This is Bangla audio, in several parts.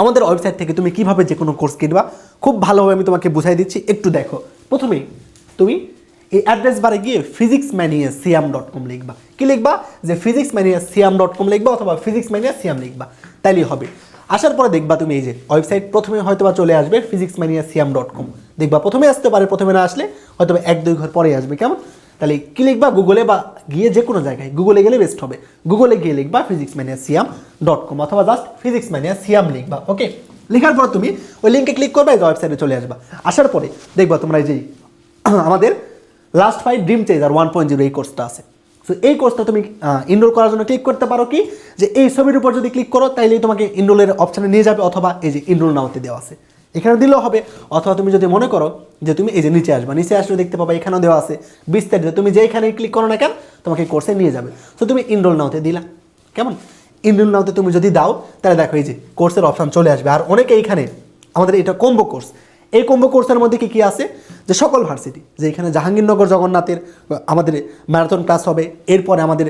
আমাদের ওয়েবসাইট থেকে তুমি কীভাবে যে কোনো কোর্স কিনবা, খুব ভালোভাবে আমি তোমাকে বুঝাই দিচ্ছি, একটু দেখো। প্রথমেই তুমি এই অ্যাড্রেস বারে গিয়ে physics mania Siam dot com লিখবা। কি লিখবা? যে physics mania Siam dot com লিখবা অথবা ফিজিক্স ম্যানিয়া সিয়াম লিখবা। তাইলেই হবে। আসার পরে দেখবা তুমি এই যে ওয়েবসাইট প্রথমে হয়তো বা চলে আসবে physics mania Siam dot com দেখবা প্রথমে আসতে পারে, প্রথমে না আসলে হয়তোবা এক দুই ঘর পরে আসবে। কেমন? তাহলে কি লিখবা? গুগলে বা গিয়ে যে কোনো জায়গায় গুগলে গেলে বেস্ট হবে। গুগলে গিয়ে লিখবা physics mania Siam dot com অথবা জাস্ট ফিজিক্স ম্যানিয়া সিয়াম লিখবা ওকে লেখার পর তুমি ওই লিঙ্কে ক্লিক করবে, এই ওয়েবসাইটে চলে আসবা। আসার পরে দেখবা তোমরা এই যে আমাদের last five dream chaser one point zero এই কোর্সটা আছে। সো এই কোর্সটা তুমি ইনরোল করার জন্য ক্লিক করতে পারো কি? যে এই ছবির উপর যদি ক্লিক করো, তাইলেই তোমাকে ইনরোলের অপশানে নিয়ে যাবে অথবা এই যে ইনরোল নাওতে দেওয়া আছে। এখানে দিলেও হবে। অথবা তুমি যদি মনে করো যে তুমি এই যে নিচে আসবা, নিচে আসলে দেখতে পাবা এখানেও দেওয়া আছে। বিস্তারিত তুমি যেখানে ক্লিক করো না কেন, তোমাকে কোর্সে নিয়ে যাবে। তো তুমি ইনরোল নাওতে দিলা। কেমন? ইনরোল নাওতে তুমি যদি দাও, তাহলে দেখো এই যে কোর্সের অপশান চলে আসবে। আর অনেকে এইখানে আমাদের এটা কম্বো কোর্স এই কম্বো কোর্সের মধ্যে কি কি আছে? যে সকল ভার্সিটি যে এখানে জাহাঙ্গীরনগর জগন্নাথের আমাদের ম্যারাথন ক্লাস হবে। এরপরে আমাদের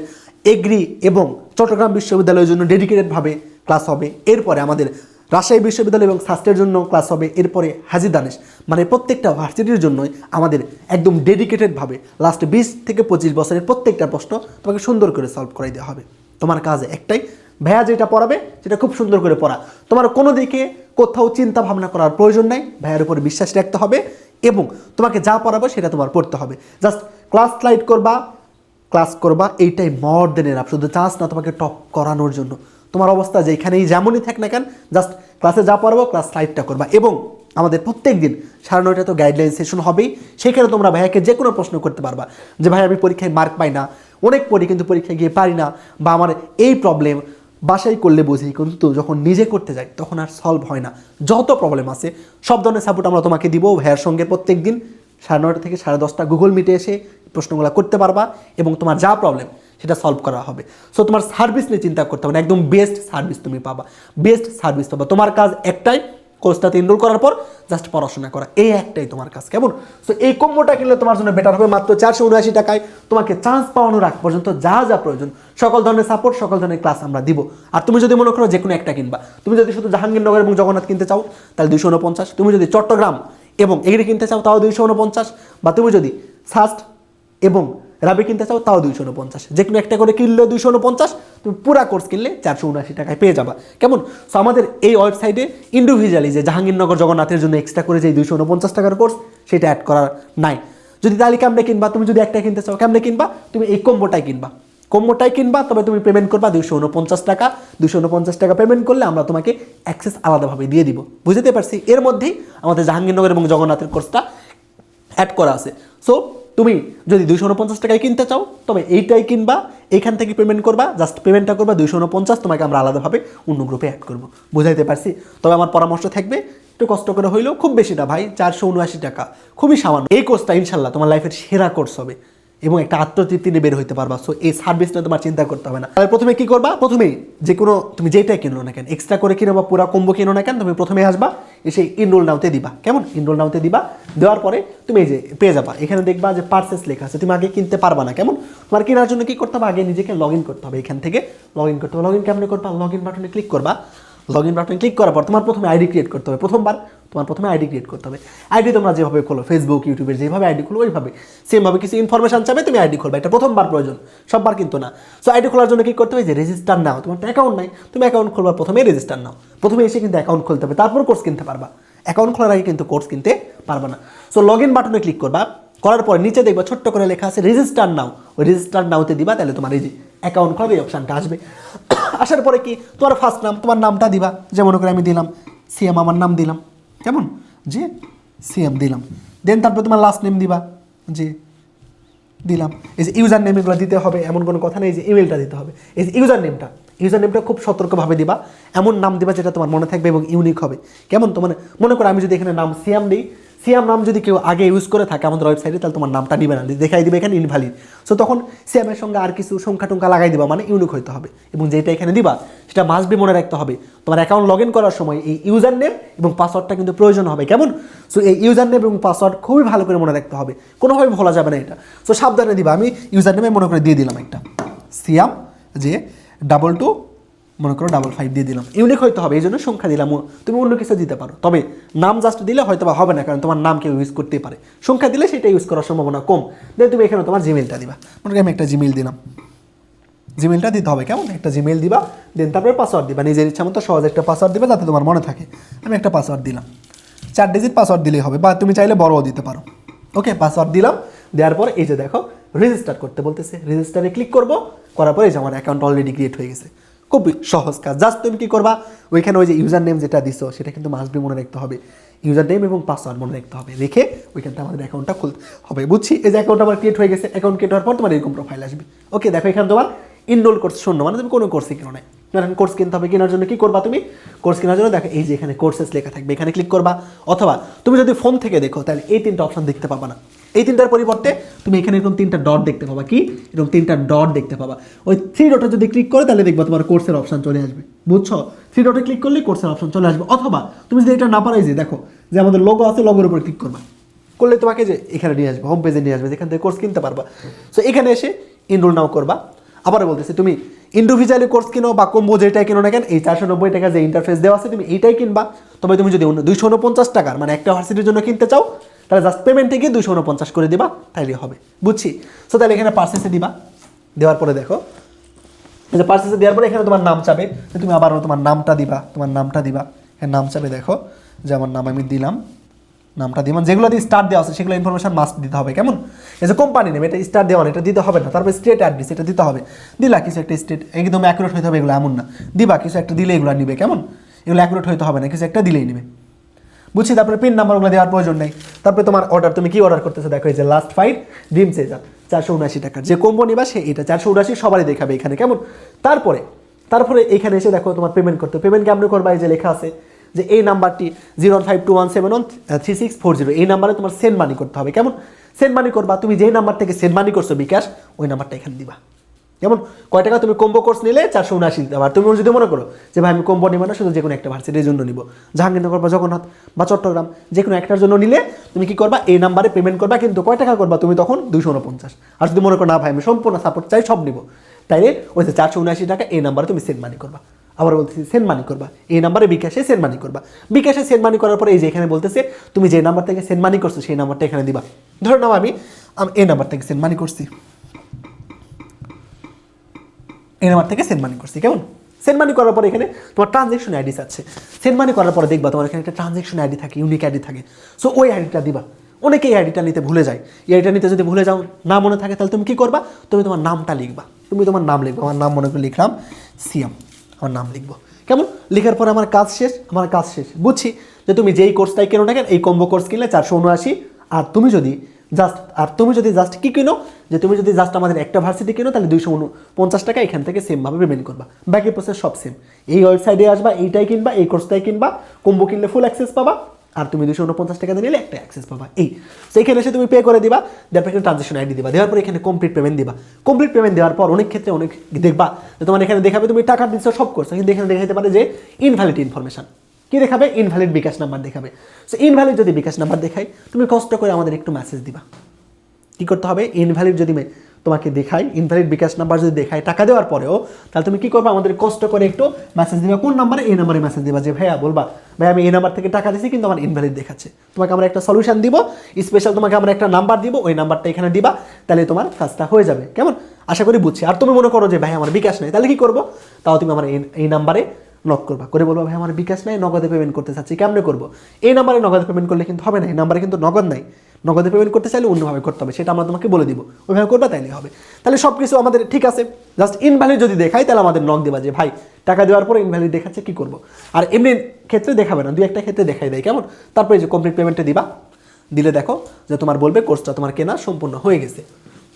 এগ্রি এবং চট্টগ্রাম বিশ্ববিদ্যালয়ের জন্য ডেডিকেটেডভাবে ক্লাস হবে। এরপরে আমাদের রাজশাহী বিশ্ববিদ্যালয় এবং স্বাস্থ্যের জন্য ক্লাস হবে এরপরে হাজি দানেশ। মানে প্রত্যেকটা ভার্সিটির জন্যই আমাদের একদম ডেডিকেটেডভাবে লাস্ট বিশ থেকে পঁচিশ বছরের প্রত্যেকটা প্রশ্ন তোমাকে সুন্দর করে সলভ করাই দেওয়া হবে। তোমার কাজ একটাই। ভাইয়া যেটা পড়াবে, সেটা খুব সুন্দর করে পড়া। তোমার কোনো দিকে কোথাও চিন্তা ভাবনা করার প্রয়োজন নাই। ভাইয়ার উপর বিশ্বাস রাখতে হবে এবং তোমাকে যা পড়াবো সেটা তোমার পড়তে হবে। জাস্ট ক্লাস স্লাইড করবা ক্লাস করবা, এইটাই মর দেন এরাপ শুধু চান্স না তোমাকে টপ করানোর জন্য। তোমার অবস্থা যেখানেই যেমনই থাক না কেন জাস্ট ক্লাসে যা পারব ক্লাস স্লাইডটা করবা। এবং আমাদের প্রত্যেক দিন সাড়ে নয়টা তো গাইডলাইন সেশন হবেই, সেখানে তোমরা ভাইয়াকে যে কোনো প্রশ্ন করতে পারবা। যে, ভাই, আমি পরীক্ষায় মার্ক পাই না, অনেক পড়ি কিন্তু পরীক্ষায় গিয়ে পারি না। বা, আমার এই প্রবলেম বাসায় করলে বুঝি, কিন্তু যখন নিজে করতে যাই, তখন আর সলভ হয় না। যত প্রবলেম আছে, সব ধরনের সাপোর্ট আমরা তোমাকে দিব ভাইয়ার সঙ্গে প্রত্যেক দিন সাড়ে নয়টা থেকে সাড়ে দশটা গুগল মিটে এসে প্রশ্নগুলো করতে পারবা এবং তোমার যা প্রবলেম সেটা সলভ করা হবে। সো তোমার সার্ভিস নিয়ে চিন্তা করতে হবে না। একদম বেস্ট সার্ভিস তুমি পাবা। বেস্ট সার্ভিস পাবা। তোমার কাজ একটাই কোর্সটাতে এনরোল করার পর জাস্ট পড়াশোনা করা। এই একটাই তোমার কাজ, কেমন? সো এই কম্বোটা কিনলে তোমার জন্য বেটার হবে। মাত্র চারশো উনআশি টাকায় তোমাকে চান্স পাওয়ানোর আগ পর্যন্ত যা যা প্রয়োজন, সকল ধরনের সাপোর্ট সকল ধরনের ক্লাস আমরা দিব। আর তুমি যদি মনে করো যে কোনো একটা কিনবা, তুমি যদি শুধু জাহাঙ্গীরনগর এবং জগন্নাথ কিনতে চাও, তাহলে দুইশো উনপঞ্চাশ। তুমি যদি চট্টগ্রাম এবং এগিরি কিনতে চাও, তাও দুইশো উনপঞ্চাশ। বা তুমি যদি সাস্ট এবং রাবি কিনতে চাও, তাও দুইশো উনপঞ্চাশ যে কোনো একটা করে কিনলেও দুইশো উনপঞ্চাশ তুমি পুরা কোর্স কিনলে চারশো উনআশি টাকায় পেয়ে যাবা। কেমন? সো আমাদের এই ওয়েবসাইটে ইন্ডিভিজুয়ালি যে জাহাঙ্গীরনগর জগন্নাথের জন্য এক্সট্রা করে যে দুইশো উনপঞ্চাশ টাকার কোর্স সেটা অ্যাড করার নাই। যদি তাহলে কেমনে কিনবা? তুমি যদি একটা কিনতে চাও, কেমনে কিনবা? তুমি এই কম্বোটাই কিনবা। কম্বোটাই কিনবা, তবে তুমি পেমেন্ট করবা দুইশো উনপঞ্চাশ টাকা। দুইশো উনপঞ্চাশ টাকা পেমেন্ট করলে আমরা তোমাকে অ্যাক্সেস আলাদাভাবে দিয়ে দিব। বুঝতে পারছি? এর মধ্যেই আমাদের জাহাঙ্গীরনগর এবং জগন্নাথের কোর্সটা অ্যাড করা আছে। সো তুমি যদি দুইশো উনপঞ্চাশ টাকায় কিনতে চাও, তবে এইটাই কিনবা এখান থেকে পেমেন্ট করবা জাস্ট পেমেন্টটা করবা, দুইশো উনপঞ্চাশ, তোমাকে আমরা আলাদাভাবে অন্য গ্রুপে অ্যাড করব। বুঝাইতে পারছি? তবে আমার পরামর্শ থাকবে, একটু কষ্ট করে হইলেও খুব বেশি না ভাই, চারশো উনআশি টাকা। খুবই সামান্য। এই কোর্সটা ইনশাল্লাহ তোমার লাইফের সেরা কোর্স হবে। এবং একটা আত্মতৃপ্তি নিয়ে বের হইতে পারবা। সো এই সার্ভিসটা তোমার চিন্তা করতে হবে না। তাহলে প্রথমে কি করবা? প্রথমেই যে কোনো, তুমি যেটাই কিনো না কেন এক্সট্রা করে কিনো বা পুরো কম্বো কিনো না কেন, তুমি প্রথমে আসবা, এসে ইনরোল নাওতে দিবা। কেমন? ইনরোল নাওতে দিবা। দেওয়ার পরে তুমি এই যে পেয়ে যাবা। এখানে দেখবা যে পার্সেস লেখা আছে। তুমি আগে কিনতে পারবা না। কেমন? তোমার কেনার জন্য কি করতে হবে? আগে নিজেকে লগ ইন করতে হবে এখান থেকে। লগ ইন করতে হবে। লগ ইন কেমনে করবা? লগ ইন বাটনে ক্লিক করবা। লগ ইন বাটনে ক্লিক করার পর তোমার প্রথমে আইডি ক্রিয়েট করতে হবে। প্রথমবার তোমার প্রথমে আইডি ক্রিয়েট করতে হবে। আইডি তোমরা যেভাবে খোলো ফেসবুক ইউটিউবের যেভাবে আইডি খোলো, ওইভাবে। সেমভাবে কিছু ইনফরমেশন চাবে তুমি আইডি খুলবে। এটা প্রথমবার প্রয়োজন, সববার কিন্তু না। সো আইডি খোলার জন্য কি করতে হবে? যে রেজিস্টার নাও তোমার অ্যাকাউন্ট নাই। তুমি অ্যাকাউন্ট খুলবার প্রথমে রেজিস্টার নাও। প্রথমে এসে কিন্তু অ্যাকাউন্ট খুলতে হবে তারপর কোর্স কিনতে পারবা। অ্যাকাউন্ট খোলার আগে কিন্তু কোর্স কিনতে পারবা না। সো লগ ইন বাটনে ক্লিক করবা। করার পর নিচে দেখবা ছোট্ট করে লেখা আছে রেজিস্টার নাও ওই রেজিস্টার নাওতে দিবা, তাহলে তোমার এই যে অ্যাকাউন্ট খোলার এই অপশানটা আসবে। আসার পরে কি? তোমার ফার্স্ট নাম, তোমার নামটা দিবা। যেমন করে আমি দিলাম সিএম আমার নাম দিলাম। কেমন? যে সিএম দিলাম। দেন তারপর তোমার লাস্ট নেম দিবা। যে দিলাম। এই যে ইউজার নেম এগুলো দিতে হবে, এমন কোনো কথা নেই যে ইমেলটা দিতে হবে। এই যে ইউজার নেমটা ইউজার নেমটা খুব সতর্কভাবে দিবা। এমন নাম দিবা যেটা তোমার মনে থাকবে এবং ইউনিক হবে। কেমন? তোমার মনে করো আমি যদি এখানে নাম সিয়াম দিই সিয়াম নাম যদি কেউ আগে ইউজ করে থাকে আমাদের ওয়েবসাইটে তাহলে তোমার নামটা নিবে না, দেখাই দিবে এখানে ইনভ্যালিড সো তখন সিয়ামের সঙ্গে আর কিছু সংখ্যা টুঙ্কা লাগাই দিবা মানে ইউনিক হইতে হবে। এবং যেটা এখানে দিবা, সেটা মাস্ট বি মনে রাখতে হবে। তোমার অ্যাকাউন্ট লগ ইন করার সময় এই ইউজার নেম এবং পাসওয়ার্ডটা কিন্তু প্রয়োজন হবে, কেমন? সো এই ইউজার নেম এবং পাসওয়ার্ড খুবই ভালো করে মনে রাখতে হবে। কোনোভাবে ভোলা যাবে না এটা। সো সাবধানে দিবা, আমি ইউজার নেমে মনে করে দিয়ে দিলাম একটা। সিয়াম, যে ডাবল টু মনে করো ডাবল ফাইভ দিয়ে দিলাম। ইউনিক হয়তো হবে এই জন্য সংখ্যা দিলাম। তুমি অন্য কিছু দিতে পারো। তবে নাম জাস্ট দিলে হয়তো বা হবে না, কারণ তোমার নাম কেউ ইউজ করতেই পারে। সংখ্যা দিলে সেটা ইউজ করার সম্ভাবনা কম। দেন তুমি এখানে তোমার জিমেলটা দিবা। মনে করি আমি একটা জিমেল দিলাম। জিমেলটা দিতে হবে কেমন? একটা জিমেল দিবা দেন তারপরে পাসওয়ার্ড দিবা। নিজের ইচ্ছা মতো সহজ একটা পাসওয়ার্ড দিবা, যাতে তোমার মনে থাকে, আমি একটা পাসওয়ার্ড দিলাম। চার ডিজিট পাসওয়ার্ড দিলেই হবে, বা তুমি চাইলে বড়ও দিতে পারো। ওকে পাসওয়ার্ড দিলাম। দেওয়ার পর এই যে দেখো রেজিস্টার করতে বলতেছে। রেজিস্টারে ক্লিক করব, করার পরে যে আমার অ্যাকাউন্ট অলরেডি ক্রিয়েট হয়ে গেছে। খুব সহজ কাজ। জাস্ট তুমি কী করবা? ওইখানে ওই যে ইউজার নেম যেটা দিছো, সেটা কিন্তু মাস্ট বি মনে রাখতে হবে। ইউজার নেম এবং পাসওয়ার্ড মনে রাখতে হবে। রেখে ওইখান থেকে আমাদের অ্যাকাউন্টটা খুলতে হবে। বুঝছি? এই যে অ্যাকাউন্ট আমার ক্রিয়েট হয়ে গেছে অ্যাকাউন্ট ক্রিয়েট হওয়ার পর তোমার এরকম প্রোফাইল আসবে। ওকে দেখো এখানে তোমার ইনরোল কোর্স শূন্য। মানে তুমি কোনো কোর্সই কেন নাই। এখন কোর্স কিনতে হবে। কেনার জন্য কি করবা তুমি? কোর্স কেনার জন্য দেখো, এই যে এখানে কোর্সেস লেখা থাকবে। এখানে ক্লিক করবা। অথবা তুমি যদি ফোন থেকে দেখো, তাহলে এই তিনটা অপশন দেখতে পাবা না। এই তিনটার পরিবর্তে তুমি এখানে এরকম তিনটা ডট দেখতে পাবা। কি? এরকম তিনটা ডট দেখতে পাবা। ওই থ্রি ডটে যদি ক্লিক করে, তাহলে দেখবা তোমার কোর্সের অপশন চলে আসবে। বুঝছ? থ্রি ডটে ক্লিক করলে কোর্সের অপশন চলে আসবে। অথবা তুমি যদি এটা না পারাই যে দেখো, যে আমাদের লোগো আছে লোগোর উপর ক্লিক করবা। করলে তোমাকে যে এখানে নিয়ে আসবে হোম পেজে নিয়ে আসবে, যেখান থেকে কোর্স কিনতে পারবা। সো এখানে এসে ইনরোল নাও করবা। আবার বলতেছি, তুমি ইন্ডিভিজুয়ালি কোর্স কিনো বা কম্বো যেটাই কিনো না কেন, এই চারশো নব্বই টাকা যে ইন্টারফেস দেওয়া আছে, তুমি এইটাই কিনবা। তবে তুমি যদি অন্য দুইশো উনপঞ্চাশ টাকার মানে একটা ভার্সিটির জন্য কিনতে চাও তাহলে জাস্ট পেমেন্টে গিয়ে দুশো উনপঞ্চাশ করে দিবা তাইলে হবে। বুঝছি? সো তাহলে এখানে পার্সেসে দিবা। দেওয়ার পরে দেখো। যে পার্সেসে দেওয়ার পরে এখানে তোমার নাম চাবে। তুমি আবার তোমার নামটা দিবা তোমার নামটা দিবা। এখানে নাম চাবে দেখো। যে আমার নাম আমি দিলাম নামটা দিলাম। যেগুলো দিয়ে স্টার দেওয়া আছে সেগুলো ইনফরমেশন মাস্ট দিতে হবে কেমন? এই যে কোম্পানি নেবে এটা স্টার দেওয়া না, এটা দিতে হবে না। তারপরে স্টেট অ্যাড্রেস এটা দিতে হবে। দিলা কিছু একটা স্টেট একদম অ্যাকুরেট হইতে হবে এগুলো এমন না। দিবা কিছু একটা দিলে এগুলো নিবে কেমন? এগুলো অ্যাকুরেট হইতে হবে না কিছু একটা দিলেই নিবে। বুঝছি, তারপরে পিন নাম্বারগুলো দেওয়ার প্রয়োজন নেই। তারপরে তোমার অর্ডার তুমি কি অর্ডার করতেছো? দেখো এই যে লাস্ট ফাইট ড্রিম সেজার চারশো উনআশি টাকার যে কম্বো নিবা সে এটা, চারশো উনআশি সবারই দেখাবে এখানে, কেমন? তারপরে তারপরে এখানে এসে দেখো তোমার পেমেন্ট করতে পেমেন্ট কেমন করবা? এই যে লেখা আছে যে এই নাম্বারটি zero one five two one seven one three six four zero এই নাম্বারে তোমার সেন্ড মানি করতে হবে, কেমন? সেন্ড মানি করবা, তুমি যেই নাম্বার থেকে সেন্ড মানি করছ বিকাশ, ওই নাম্বারটা এখানে দিবা। যেমন কয় টাকা তুমি কম্বো কোর্স নিলে চারশো উনআশি দিতে আর তুমি যদি মনে করো যে, ভাই, আমি কম্বো নিব না, শুধু যে কোনো একটা ভার্সিটির জন্য নিব। জাহাঙ্গীরনগর বা জগন্নাথ বা চট্টগ্রাম যে কোনো একটার জন্য নিলে তুমি কি করবা? এই নাম্বারে পেমেন্ট করবা, কিন্তু কয় টাকা করবা? তুমি তখন দুইশো উনপঞ্চাশ। আর যদি মনে করো, না, ভাই, আমি সম্পূর্ণ সাপোর্ট চাই, সব নিব। তাইলে ওই যে চারশো উনআশি টাকা, এই নাম্বারে তুমি সেন্ড মানি করবা। আবার বলতেছি সেন্ড মানি করবা। এই নাম্বারে বিকাশে সেন্ড মানি করবা। বিকাশে সেন্ড মানি করার পরে এই যে এখানে বলতেছে, তুমি যে নাম্বার থেকে সেন্ড মানি করছ, সেই নাম্বারটা এখানে দিবা। ধরে নাও আমি আমি, এই নাম্বার থেকে সেন্ড মানি করছি। এই নাম্বার থেকে সেন্ড মানি করছি, কেমন? সেন্ড মানি করার পরে এখানে তোমার ট্রানজেকশন আইডি আছে। সেন্ড মানি করার পরে দেখবা তোমার এখানে একটা ট্রানজেকশন আইডি থাকে ইউনিক আইডি থাকে। সো ওই আইডিটা দিবা। অনেকে এই আইডিটা নিতে ভুলে যায়। এই আইডিটা নিতে যদি ভুলে যাও, না মনে থাকে, তাহলে তুমি কি করবা? তুমি তোমার নামটা লিখবা। তুমি তোমার নাম লিখবা। আমার নাম মনে করে লিখলাম সিএম আমার নাম লিখব। কেমন? লেখার পর আমার কাজ শেষ, আমার কাজ শেষ। বুঝছি যে তুমি যেই কোর্সটাই কেনো না কেন, এই কম্বো কোর্স কিনলে চারশো উনআশি। আর তুমি যদি জাস্ট, আর তুমি যদি জাস্ট কি কিনো, যে তুমি যদি জাস্ট আমাদের একটা ভার্সিটি কিনো, তাহলে দুইশো পঞ্চাশ টাকা এখান থেকে সেমভাবে পেমেন্ট করবা। বাকি প্রসেস সব সেম এই ওয়েবসাইটে আসবা, এইটাই কিনবা, এই কোর্সটাই কিনবা কম্বো কিনলে ফুল অ্যাক্সেস পাবা, আর তুমি দুশো উনপঞ্চাশ টাকা দিয়ে নিলে একটা অ্যাক্সেস পাবা। এই সেইখানে এসে তুমি পে করে দিবা তারপর এখানে ট্রানজেকশন আইডি দিবা। দেওয়ার পর এখানে কমপ্লিট পেমেন্ট দিবা। কমপ্লিট পেমেন্ট দেওয়ার পর অনেক ক্ষেত্রে অনেক দেখবা তোমার এখানে দেখাবে তুমি টাকা দিচ্ছ সব করছ, কিন্তু এখানে দেখাতে পারে যে ইনভ্যালিড ইনফরমেশন কি দেখাবে? ইনভ্যালিড বিকাশ নাম্বার দেখাবে। সো ইনভ্যালিড যদি বিকাশ নাম্বার দেখায়, তুমি কষ্ট করে আমাদের একটু মেসেজ দিবা। কি করতে হবে? ইনভ্যালিড যদি তোমাকে দেখায় ইনভ্যালিড বিকাশ নাম্বার যদি দেখায় টাকা দেওয়ার পরেও, তাহলে তুমি কি করবে? আমাদের কষ্ট করে একটু মেসেজ দিবা। কোন নাম্বারে? এই নাম্বারে মেসেজ দিবা যে, ভাইয়া, বলবা ভাই আমি এই নাম্বার থেকে টাকা দিছি, কিন্তু আমার ইনভ্যালিড দেখাচ্ছে। তোমাকে আমরা একটা সলিউশন দিব। স্পেশাল তোমাকে আমরা একটা নাম্বার দিব। ওই নাম্বারটা এখানে দিবা। তাহলে তোমার কাজটা হয়ে যাবে। কেমন? আশা করি বুঝছি। আর তুমি মনে করো যে ভাই আমার বিকাশ নেই। তাহলে কি করব? তাও তুমি আমার এই নাম্বারে নক করবা। করে বলব, ভাই, আমার বিকাশ নাই, নগদে পেমেন্ট করতে চাচ্ছি, কেমনে করব? এই নাম্বারে নগদে পেমেন্ট করলে কিন্তু হবে না, এই নাম্বারে কিন্তু নগদ নাই। নগদে পেমেন্ট করতে চাইলে অন্যভাবে করতে হবে, সেটা আমরা তোমাকে বলে দিব। ওইভাবে করবা, তাইলে হবে। তাহলে সব কিছু আমাদের ঠিক আছে জাস্ট ইনভ্যালিড যদি দেখাই, তাহলে আমাদের নক দেবা যে, ভাই, টাকা দেওয়ার পরে ইনভ্যালিড দেখাচ্ছে, কি করব? আর এমনি ক্ষেত্রে দেখাবে না দুই একটা ক্ষেত্রে দেখাই দেয়, কেমন? তারপরে যে কমপ্লিট পেমেন্টে দিবা, দিলে দেখো যে তোমার বলবে কোর্সটা তোমার কেনা সম্পূর্ণ হয়ে গেছে।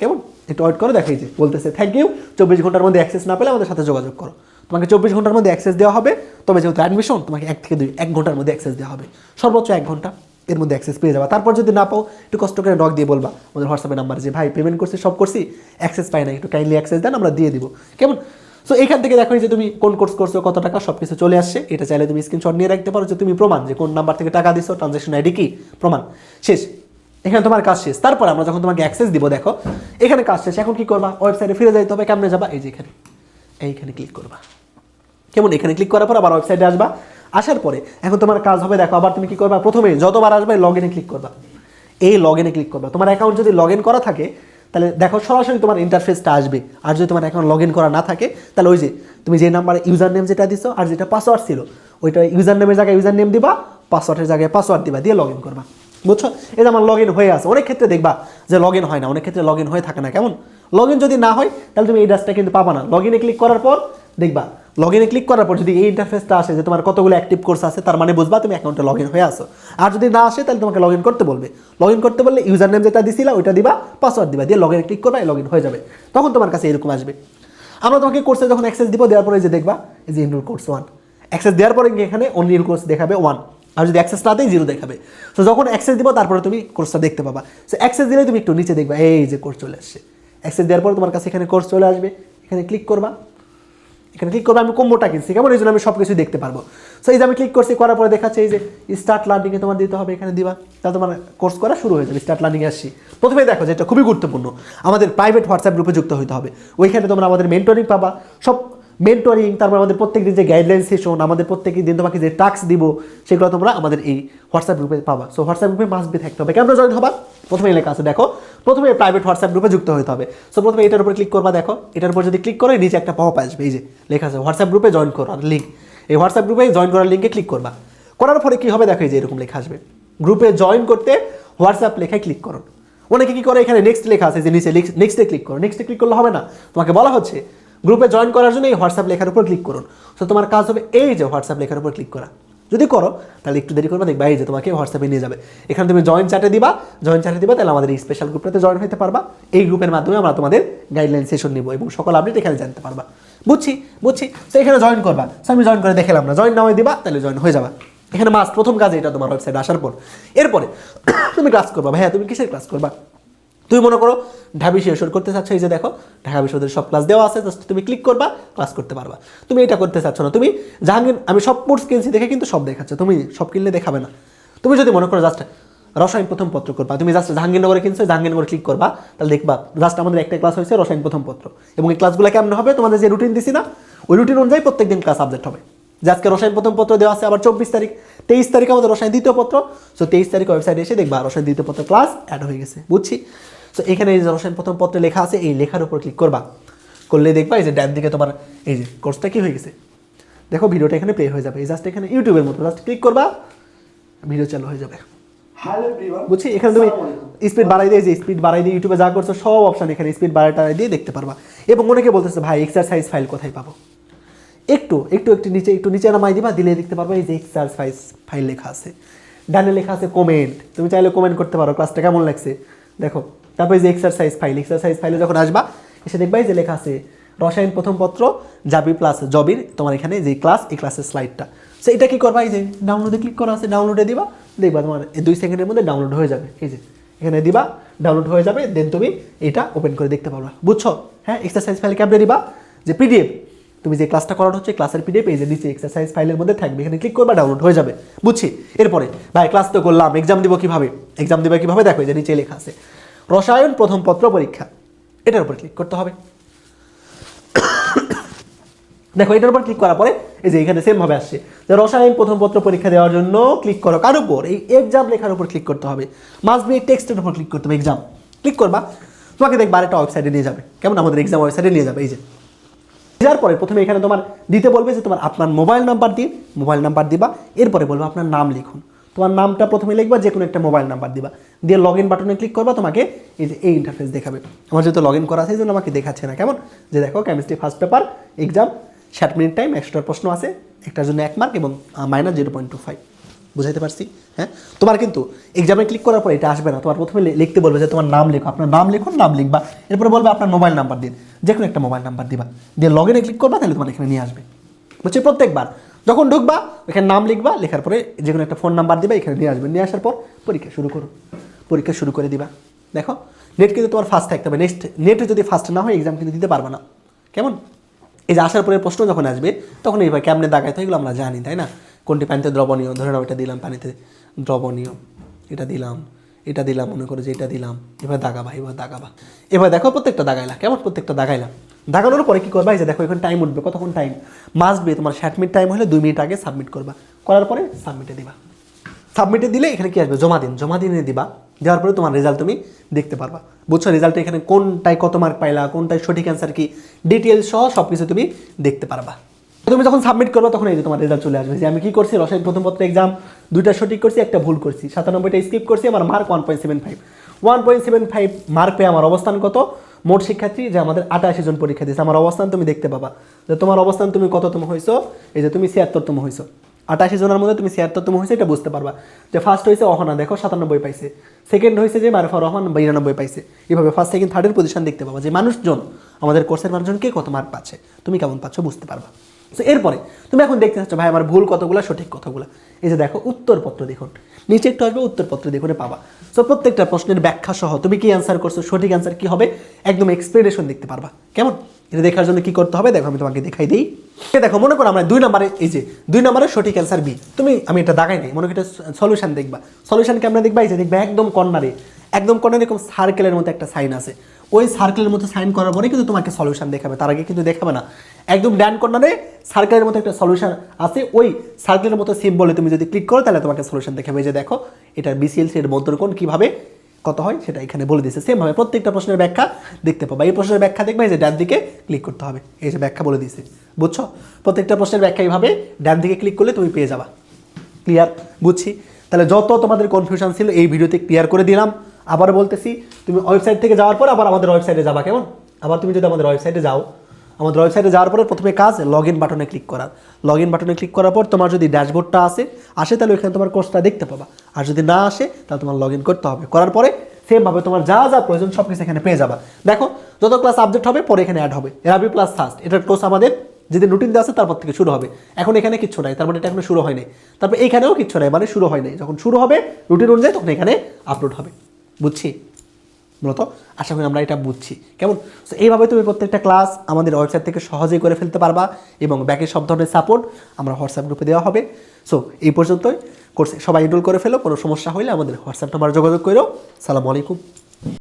কেমন? একটু ওয়েট করে দেখাই যে বলতেছে থ্যাংক ইউ চব্বিশ ঘণ্টার মধ্যে অ্যাক্সেস না পেলে আমাদের সাথে যোগাযোগ করো। তোমাকে চব্বিশ ঘণ্টার মধ্যে অ্যাক্সেস দেওয়া হবে। তবে যেহেতু অ্যাডমিশন তোমাকে এক থেকে দুই, এক ঘণ্টার মধ্যে অ্যাক্সেস দেওয়া হবে। সর্বোচ্চ এক ঘণ্টা এর মধ্যে অ্যাক্সেস পেয়ে যাবা। তারপর যদি না পাও, একটু কষ্ট করে ডক দিয়ে বলবা। আমাদের হোয়াটসঅ্যাপে নাম্বার যে, ভাই পেমেন্ট করছি, সব করছি অ্যাক্সেস পাই না, একটু কাইন্ডলি অ্যাক্সেস দেন, আমরা দিয়ে দিব। কেমন? সো এখান থেকে দেখো যে তুমি কোন কোর্স করছ, কত টাকা সব কিছু চলে আসছে। এটা চাইলে তুমি স্ক্রিনশট নিয়ে রাখতে পারো যে, তুমি প্রমাণ যে, কোন নাম্বার থেকে টাকা দিছো ট্রানজাকশন আইডি কি? প্রমাণ। শেষ। এখানে তোমার কাজ শেষ। তারপর আমরা যখন তোমাকে অ্যাক্সেস দিব, দেখো, এখানে কাজ শেষ। এখন কি করবা? ওয়েবসাইটে ফিরে যাইতে হবে, কেমনে যাবা? এই যে এখানে। এইখানে ক্লিক করবা। কেমন? এখানে ক্লিক করার পর আবার ওয়েবসাইটে আসবা। আসার পরে এখন তোমার কাজ হবে, দেখো আবার তুমি কি করবা? প্রথমে যতবার আসবে লগ ইনে ক্লিক করবা। এই লগ ইনে ক্লিক করবা। তোমার অ্যাকাউন্ট যদি লগ ইন করা থাকে, তাহলে দেখো সরাসরি তোমার ইন্টারফেসটা আসবে। আর যদি তোমার অ্যাকাউন্ট লগ ইন করা না থাকে, তাহলে ওই যে তুমি যে নাম্বারে ইউজার নেম যেটা দিছো আর যেটা পাসওয়ার্ড ছিল, ওইটা ইউজার নেমের জায়গায় ইউজার নেম দিবা পাসওয়ার্ডের জায়গায় পাসওয়ার্ড দিবা, দিয়ে লগ ইন করবা। বুঝছ? এটা আমার লগ ইন হয়ে আছে। অনেক ক্ষেত্রে দেখবা যে লগ ইন হয় না, অনেক ক্ষেত্রে লগ ইন হয়ে থাকে না। কেমন? লগ যদি না হয়, তাহলে তুমি এই ডাসটা কিন্তু পাবা না। লগ ইনে ক্লিক করার পর দেখবা লগ ইনে ক্লিক করার পর যদি এই ইন্টারফেসটা আসে যে তোমার কতগুলো অ্যাক্টিভ কোর্স আছে, তার মানে বুঝবা তুমি অ্যাকাউন্টে লগ ইন হয়ে আসো আর যদি না আসে, তাহলে তোমাকে লগ ইন করতে বলবে। লগ ইন করতে বললে ইউজার নেম যেটা দিছিলা, ওইটা দিবা পাসওয়ার্ড দিবা, দিয়ে লগ ক্লিক করবা লগ ইন হয়ে যাবে। তখন তোমার কাছে এরকম আসবে। আমরা তোমাকে কোর্সে যখন অ্যাক্সেস দিব, দেওয়ার পরে যে দেখবা, এই যে ইনরোল কোর্স ওয়ান অ্যাক্সেস দেওয়ার পরে এখানে অনলি কোর্স দেখাবে ওয়ান আর যদি অ্যাক্সেস না দেয় জিরো দেখাবে। তো যখন অ্যাক্সেস দিব, তারপরে তুমি কোর্সটা দেখতে পাবা। সো অ্যাক্সেস দিলে তুমি একটু নিচে দেখবা, এই যে কোর্স চলে আসছে। অ্যাক্সেস দেওয়ার পর তোমার কাছে এখানে কোর্স চলে আসবে। এখানে ক্লিক করবা। এখানে ক্লিক করবে, আমি কম্বোটা কিনছি। কেমন? এই জন্য আমি সব কিছু দেখতে পারব। সো এই যে আমি ক্লিক করছি, করার পরে দেখাচ্ছে এই যে স্টার্ট লার্নিংয়ে তোমার দিতে হবে, এখানে দিবা। তাহলে তোমার কোর্স করা শুরু হয়ে যাবে স্টার্ট লার্নিংয়ে আসছি। প্রথমে দেখো যেটা খুবই গুরুত্বপূর্ণ। আমাদের প্রাইভেট হোয়াটসঅ্যাপ গ্রুপে যুক্ত হতে হবে। ওইখানে তোমরা আমাদের মেন্টরিং পাবা। সব মেন্টরিং তারপর আমাদের প্রত্যেক দিন যে গাইডলাইন সেশন আমাদের প্রত্যেক দিন তোমাকে যে টাস্ক দিব, সেগুলো তোমরা আমাদের এই হোয়াটসঅ্যাপ গ্রুপে পাবা। সো হোয়াটসঅ্যাপ গ্রুপে মাস্ট বি থাকতে হবে। কেমন জয়েন হবা। প্রথমে লেখা আছে, দেখো। প্রথমে প্রাইভেট হোয়াটসঅ্যাপ গ্রুপে যুক্ত হতে হবে। সো প্রথমে এটার উপর ক্লিক করবা, দেখো। এটার উপর যদি ক্লিক করো নিচে একটা পপ আসবে। এই যে, লেখা আছে হোয়াটসঅ্যাপ গ্রুপে জয়েন করার লিঙ্ক এই হোয়াটসঅ্যাপ গ্রুপে জয়েন করার লিঙ্কে ক্লিক করবা। করার পরে কি হবে? দেখো, এই যে এরকম লেখা আসবে। গ্রুপে জয়েন করতে হোয়াটসঅ্যাপ লেখায় ক্লিক করো। অনেকে কি করে? এখানে নেক্সট লেখা আছে যে নিচে নেক্সটে ক্লিক করো। নেক্সটে ক্লিক করলে হবে না। তোমাকে বলা হচ্ছে গ্রুপে জয়েন করার জন্য এই হোয়াটসঅ্যাপ লেখার উপর ক্লিক করুন। সো তোমার কাজ হবে এই যে হোয়াটসঅ্যাপ লেখার উপর ক্লিক করা। যদি করো, তাহলে একটু দেরি করবে, দেখবা এই যে তোমাকে হোয়াটসঅ্যাপে নিয়ে যাবে। এখানে তুমি জয়েন চ্যাটে দিবা, জয়েন চ্যাটে দিবা, তাহলে আমাদের এই স্পেশাল গ্রুপটাতে জয়েন হতে পারবা। এই গ্রুপের মাধ্যমে আমরা তোমাদের গাইডলাইন সেশন নিব এবং সকল আপডেট এখানে জানতে পারবা। বুঝছি? বুঝছি? তো এখানে জয়েন করবা। সো আমি জয়েন করে দেখালাম না। জয়েন নামে দিবা, তাহলে জয়েন হয়ে যাবা। এখানে মাস প্রথম কাজ এটা তোমার ওয়েবসাইট আসার পর। এরপরে, তুমি ক্লাস করবা। ভাইয়া, তুমি কিসের ক্লাস করবা? তুমি মনে করো ঢাবি শেষর করতে চাচ্ছ, এই যে দেখো, ঢাকা বিশ্ববিদ্যালয়ের সব ক্লাস দেওয়া আছে জাস্ট তুমি ক্লিক করবা ক্লাস করতে পারবা। তুমি এটা করতে চাচ্ছ না। তুমি জাহাঙ্গীর, আমি সব কোর্স কিনছি দেখে কিন্তু সব দেখাচ্ছে, তুমি সব কিনলে দেখাবে না। তুমি যদি মনে করো জাস্ট রসায়ন প্রথম পত্র করবা, তুমি জাস্ট জাহাঙ্গীরনগরে কিনছো, জাহাঙ্গীরনগরে ক্লিক করবা, তাহলে দেখবা জাস্ট আমাদের একটা ক্লাস হয়েছে রসায়ন প্রথম পত্র। এবং এই ক্লাসগুলো কেমন হবে, তোমাদের যে রুটিন দিছি না, ওই রুটিন অনুযায়ী প্রত্যেকদিন ক্লাস আপডেট হবে। যে আজকে রসায়ন প্রথম পত্র দেওয়া আছে, আবার চব্বিশ তারিখ, তেইশ তারিখ আমাদের রসায়ন দ্বিতীয় পত্র। সো তেইশ তারিখ ওয়েবসাইটে এসে দেখবা, রসায়ন দ্বিতীয় পত্র ক্লাস অ্যাড হয়ে গেছে, বুঝছি? সো এখানে এই যে রসায়ন প্রথম পত্রে লেখা আছে এই লেখার উপর ক্লিক করবা। করলে দেখবা এই যে ডান দিকে তোমার এই যে কোর্সটা কি হয়ে গেছে। দেখো ভিডিওটা এখানে প্লে হয়ে যাবে। এই জাস্ট এখানে ইউটিউবের মতো। জাস্ট ক্লিক করবা ভিডিও চালু হয়ে যাবে। বুঝছি? এখানে তুমি স্পিড বাড়াই দিয়ে যে স্পিড বাড়াই দিয়ে ইউটিউবে যা করছ সব অপশন এখানে স্পিড বাড়াই টাড়াই দিয়ে দেখতে পারবা। এবং অনেকে বলতেছে ভাই এক্সারসাইজ ফাইল কোথায় পাবো? একটু একটু একটু নিচে একটু নিচে নামাই দিবা দিলে দেখতে পারবা এই যে এক্সারসাইজ ফাইল লেখা আছে। ডানে লেখা আছে কমেন্ট তুমি চাইলে কমেন্ট করতে পারো ক্লাসটা কেমন লাগছে? দেখো তারপরে যে এক্সারসাইজ ফাইল এক্সারসাইজ ফাইলে যখন আসবা, এসে দেখবা এই যে লেখা আছে, রসায়ন প্রথম পত্র জাবি প্লাস জবির তোমার এখানে যে ক্লাস এই ক্লাসের স্লাইডটা সো এটা কি করবা? এই যে ডাউনলোডে ক্লিক করা আছে ডাউনলোডে দিবা, দেখবা তোমার দুই সেকেন্ডের মধ্যে ডাউনলোড হয়ে যাবে। এই যে, এখানে দিবা ডাউনলোড হয়ে যাবে দেন তুমি এটা ওপেন করে দেখতে পারবা। বুঝছ? হ্যাঁ এক্সারসাইজ ফাইল ক্যাপড়ে দিবা? যে পিডিএফ তুমি যে ক্লাসটা করানো হচ্ছে ক্লাসের পিডিএফ এই যে নিচে এক্সারসাইজ ফাইলের মধ্যে থাকবে, এখানে ক্লিক করবা ডাউনলোড হয়ে যাবে। বুঝছি? এরপরে, ভাই ক্লাস তো করলাম এক্সাম দিব কীভাবে? এক্সাম দিবে কীভাবে? দেখো যে নিচে লেখা আছে। রসায়ন প্রথম পত্র পরীক্ষা। এটার উপর ক্লিক করতে হবে। দেখো, এটার উপর ক্লিক করার পরে এই যে এখানে সেম ভাবে আসছে। যে রসায়ন প্রথম পত্র পরীক্ষা দেওয়ার জন্য ক্লিক করো। কার উপর? এই এক্সাম লেখার উপর ক্লিক করতে হবে। মাস্ট বি টেক্সটের উপর ক্লিক করতে হবে এক্সাম ক্লিক করবা, তোমাকে দেখবা আরেকটা ওয়েবসাইটে নিয়ে যাবে। কেমন? আমাদের এক্সাম ওয়েবসাইটে নিয়ে যাবে। এই যে। যাওয়ার পরে প্রথমে এখানে তোমার দিতে বলবে যে তোমার আপনার মোবাইল নাম্বার দিন মোবাইল নাম্বার দিবা। এরপরে বলবে আপনার নাম লিখুন। তোমার নামটা প্রথমে লিখবা যে কোনো একটা মোবাইল নাম্বার দিবা। দিয়ে লগ ইন বাটনে ক্লিক করবা, তোমাকে এই যে এই ইন্টারফেস দেখাবে। আমার যেহেতু লগ ইন করা আছে, এই জন্য আমাকে দেখাচ্ছে না। কেমন? যে দেখো কেমিস্ট্রি ফার্স্ট পেপার এক্সাম ষাট মিনিট টাইম একশোটার প্রশ্ন আছে, একটার জন্য এক মার্ক এবং minus zero point two five বুঝাইতে পারছি? হ্যাঁ? তোমার কিন্তু এক্সামে ক্লিক করার পর এটা আসবে না। তোমার প্রথমে লিখতে বলবে যে তোমার নাম লেখো। আপনার নাম লিখুন, নাম লিখবা। এরপরে বলবে আপনার মোবাইল নাম্বার দিন। যে কোনো একটা মোবাইল নাম্বার দিবা। দিয়ে লগ ইনে ক্লিক করবা, তাহলে তোমার এখানে নিয়ে আসবে। বুঝছি? প্রত্যেকবার। যখন ঢুকবা, এখানে নাম লিখবা, লেখার পরে যে কোনো একটা ফোন নাম্বার দিবা, এখানে নিয়ে আসবে। নিয়ে আসার পর পরীক্ষা শুরু করো। পরীক্ষা শুরু করে দিবা। দেখো নেট কিন্তু তোমার ফার্স্ট থাকতে হবে। নেক্সট নেটে যদি ফার্স্ট না হয় এক্সাম কিন্তু দিতে পারবে না। কেমন? এই যে আসার পরে প্রশ্ন যখন আসবে, তখন এইভাবে কেমনে দাগাইতে হয় এগুলো আমরা জানি, তাই না? কোনটি পানিতে দ্রবণীয়? ধরে নাও, এটা দিলাম পানিতে দ্রবণীয়। এটা দিলাম এটা দিলাম, মনে করো যে এটা দিলাম। এবার দাগাবা এবার দাগাবা। এবার দেখো, প্রত্যেকটা দাগাইলা। কেমন? প্রত্যেকটা দাগাইলাম দাগানোর পরে কি করবা? এই যে দেখো, এখন টাইম উঠবে। কতক্ষণ টাইম মাস্ট বি তোমার ষাট মিনিট টাইম হলে দুই মিনিট আগে সাবমিট করবা। করার পরে সাবমিটে দিবা। সাবমিটে দিলে এখানে কি আসবে? জমা দিন। জমা দিনে দিবা। দেওয়ার পরে তোমার রেজাল্ট তুমি দেখতে পারবা। বুঝছ? রেজাল্টে এখানে কোনটায় কত মার্ক পাইলা, কোনটায় সঠিক অ্যান্সার কি? ডিটেলস সহ সব কিছু তুমি দেখতে পারবা। তুমি যখন সাবমিট করবে, তখন এই যে তোমার রেজাল্ট চলে আসবে। যে আমি কি করছি? রসায়ন প্রথম পত্র এক্সাম দুইটা সঠিক করছি, একটা ভুল করছি। সাতানব্বইটা স্কিপ করছি, আমার mark one point seven five one point seven five mark পেয়ে আমার অবস্থান কত? মোট শিক্ষার্থী যে আমাদের আটাশি জন পরীক্ষা দিয়েছে। আমার অবস্থান তুমি দেখতে পাবা। যে তোমার অবস্থান তুমি কততম হয়েছো এই যে তুমি ছিয়াত্তরতম হয়েছো আটাশি জনের মধ্যে তুমি ছিয়াত্তরতম হয়েছে এটা বুঝতে পারবা। যে ফার্স্ট হয়েছে অহনা, দেখো সাতানব্বই পাইছে। সেকেন্ড হয়েছে যে মারফা রহমান, বিরানব্বই পাইছে। এভাবে ফার্স্ট সেকেন্ড থার্ডের পজিশন দেখতে পাবা। যে মানুষজন, আমাদের কোর্সের মানুষজন কে কত মার্ক পাচ্ছে? তুমি কেমন পাচ্ছ বুঝতে পারবা। তো এরপরে, তুমি এখন দেখতে চাচ্ছ ভাই, আমার ভুল কতগুলো, সঠিক কতগুলো। এই যে দেখো, উত্তরপত্র দেখুন। নিচে একটু আসবে, উত্তরপত্র দেখুন পাবা। সো প্রত্যেকটা প্রশ্নের ব্যাখ্যা সহ তুমি কি অ্যান্সার করছ, সঠিক অ্যান্সার কি হবে, একদম এক্সপ্লেনেশন দেখতে পারবা। কেমন? এটা দেখার জন্য কি করতে হবে? দেখো, আমি তোমাকে দেখাই দিই। দেখো, মনে করো আমরা দুই নম্বরে, এই যে, দুই নম্বরের সঠিক অ্যান্সার বি তুমি, আমি এটা দাগাই নাই, মনে করি এটা সলিউশন দেখবা। সলিউশন কেমন দেখবা, এই যে দেখবা, একদম কর্নারে। একদম কোনো এরকম সার্কেলের মতো একটা সাইন আছে। ওই সার্কেলের মতো সাইন করার পরে কিন্তু তোমাকে সলিউশন দেখাবে। তার আগে কিন্তু দেখাবে না। একদম ডান কর্নারে সার্কেলের মতো একটা সলিউশন আছে। ওই সার্কেলের মতো সিম্বলে তুমি যদি ক্লিক করো, তাহলে তোমাকে সলিউশন দেখাবে। যে দেখো, এটার বিসিএলসি এর মধ্যরকোণ কীভাবে, কত হয়, সেটা এখানে বলে দিয়েছে। সেমভাবে প্রত্যেকটা প্রশ্নের ব্যাখ্যা দেখতে পাবা। এই প্রশ্নের ব্যাখ্যা দেখবে যে ডান দিকে ক্লিক করতে হবে। এই যে ব্যাখ্যা বলে দিয়েছে। বুঝছ? প্রত্যেকটা প্রশ্নের ব্যাখ্যা এইভাবে ডান দিকে ক্লিক করলে তুমি পেয়ে যাবা। ক্লিয়ার বুঝছি? তাহলে যত তোমাদের কনফিউশন ছিল, এই ভিডিওতে ক্লিয়ার করে দিলাম। আবার বলতেছি, তুমি ওয়েবসাইট থেকে যাওয়ার পর আবার আমাদের ওয়েবসাইটে যাবা, কেমন? আবার তুমি যদি আমাদের ওয়েবসাইটে যাও, আমাদের ওয়েবসাইটে যাওয়ার পরে প্রথমে কাজ লগ ইন বাটনে ক্লিক করার লগ ইন বাটনে ক্লিক করার পর তোমার যদি ড্যাশবোর্ডটা আসে আসে তাহলে ওইখানে তোমার কোর্সটা দেখতে পাবা। আর যদি না আসে, তাহলে তোমার লগ ইন করতে হবে। করার পরে সেমভাবে তোমার যা যা প্রয়োজন সব কিছু এখানে পেয়ে যাবা। দেখো, যত ক্লাস আপডেট হবে, পরে এখানে অ্যাড হবে। এরাবি প্লাস ফার্স্ট এটার কোর্স আমাদের। যদি রুটিন দেওয়া আছে, তারপর থেকে শুরু হবে। এখন এখানে কিচ্ছু নাই, তার মানে এটা এখনও শুরু হয়নি তারপর এইখানেও কিচ্ছু নাই মানে শুরু হয় নাই। যখন শুরু হবে রুটিন অনুযায়ী তখন এখানে আপলোড হবে। বুঝছি? মূলত আশা করি আমরা এটা বুঝছি। কেমন? সো এইভাবে তুমি প্রত্যেকটা ক্লাস আমাদের ওয়েবসাইট থেকে সহজেই করে ফেলতে পারবা এবং ব্যাকের সব ধরনের সাপোর্ট আমরা হোয়াটসঅ্যাপ গ্রুপে দেওয়া হবে। সো এই পর্যন্তই। কোর্সে সবাই এনরোল করে ফেলো, কোনো সমস্যা হলে আমাদের হোয়াটসঅ্যাপ নাম্বার যোগাযোগ করো। সালামু আলাইকুম।